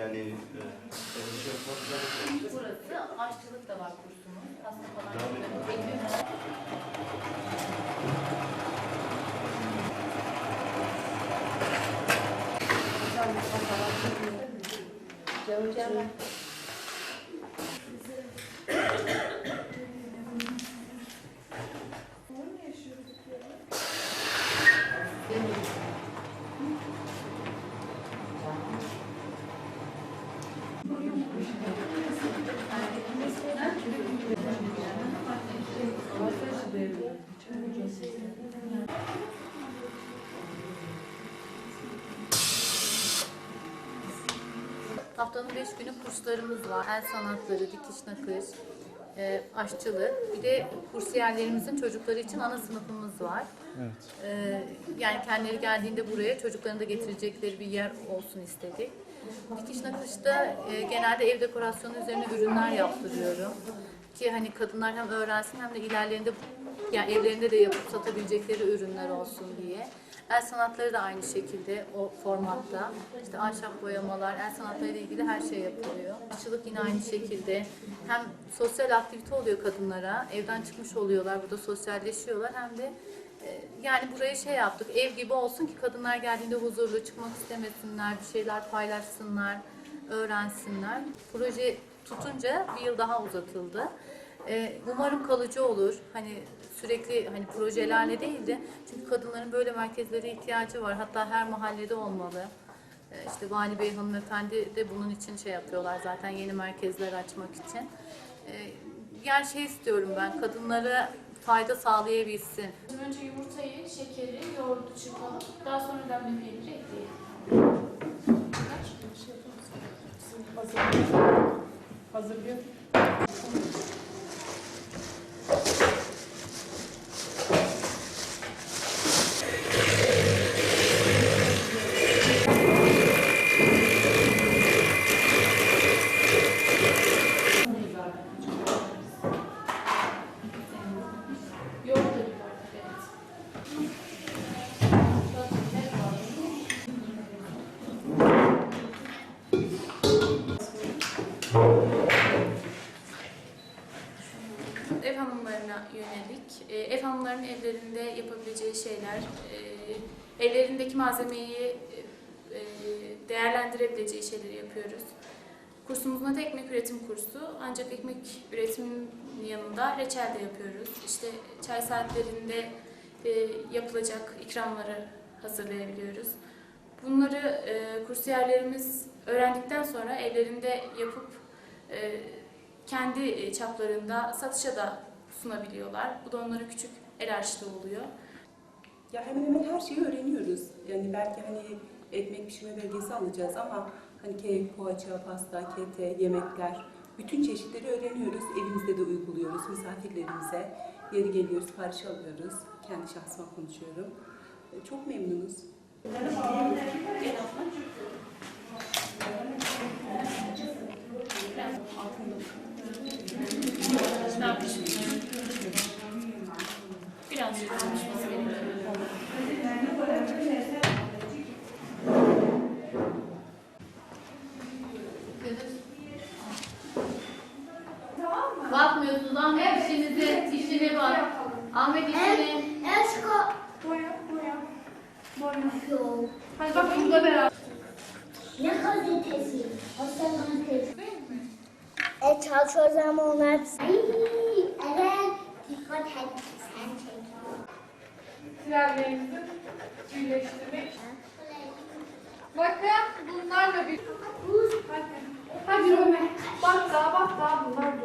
Yani e, şey yapmak. Burası aşçılık da var kursumuz. Hasta falan Devam çocukların edin. bekliyorlar. Haftanın beş günü kurslarımız var. El sanatları, dikiş nakış, e, aşçılık. Bir de kursiyerlerimizin çocukları için ana sınıfımız var. Evet. E, yani kendileri geldiğinde buraya çocuklarını da getirecekleri bir yer olsun istedik. Dikiş nakışta e, genelde ev dekorasyonu üzerine ürünler yaptırıyorum. Ki hani kadınlar hem öğrensin hem de ilerlerinde yani evlerinde de yapıp satabilecekleri ürünler olsun diye. El sanatları da aynı şekilde o formatta. İşte ahşap boyamalar, el sanatlarıyla ilgili her şey yapılıyor. Aşçılık yine aynı şekilde. Hem sosyal aktivite oluyor kadınlara, evden çıkmış oluyorlar, burada sosyalleşiyorlar. Hem de e, yani buraya şey yaptık, ev gibi olsun ki kadınlar geldiğinde huzurlu çıkmak istemesinler, bir şeyler paylaşsınlar, öğrensinler. Proje tutunca bir yıl daha uzatıldı. Ee, umarım kalıcı olur. Hani sürekli hani projelerle değil de çünkü kadınların böyle merkezlere ihtiyacı var. Hatta her mahallede olmalı. Ee, işte Vali Bey hanımefendi de bunun için şey yapıyorlar zaten yeni merkezler açmak için. Ee, yani şey istiyorum ben kadınlara fayda sağlayabilsin. Önce yumurtayı, şekeri, yoğurdu çırpalım. Daha sonra demli peyniri ekleyelim. Hazırlıyor. Yoğurt e, ev hanımlarının evlerinde yapabileceği şeyler, e, evlerindeki malzemeyi e, değerlendirebileceği şeyleri yapıyoruz. Kursumuzun adı ekmek üretim kursu. Ancak ekmek üretiminin yanında reçel de yapıyoruz. İşte çay saatlerinde e, yapılacak ikramları hazırlayabiliyoruz. Bunları e, kursiyerlerimiz öğrendikten sonra evlerinde yapıp e, kendi e, çaplarında satışa da sunabiliyorlar. Bu da onlara küçük el oluyor. Ya hemen hemen her şeyi öğreniyoruz. Yani belki hani ekmek pişirme belgesi alacağız ama hani kek, poğaça, pasta, kete, yemekler bütün çeşitleri öğreniyoruz. Evimizde de uyguluyoruz misafirlerimize. Yeri geliyor sipariş alıyoruz. Kendi şahsıma konuşuyorum. Çok memnunuz. Konuşması gerekiyor. Bakmıyorsunuz Ahmet işinize, işine bak. Ahmet işine. Esko. Boya, boya. Boya. Hadi bak burada beraber. Ne gazetesi? O sen gazetesi. E çalışıyor zamanlar. Ay, evet. Dikkat et diğerlerimizi birleştirmek. Bakın bunlarla bir... Hadi, hadi Ömer. Bak daha bak daha bunlar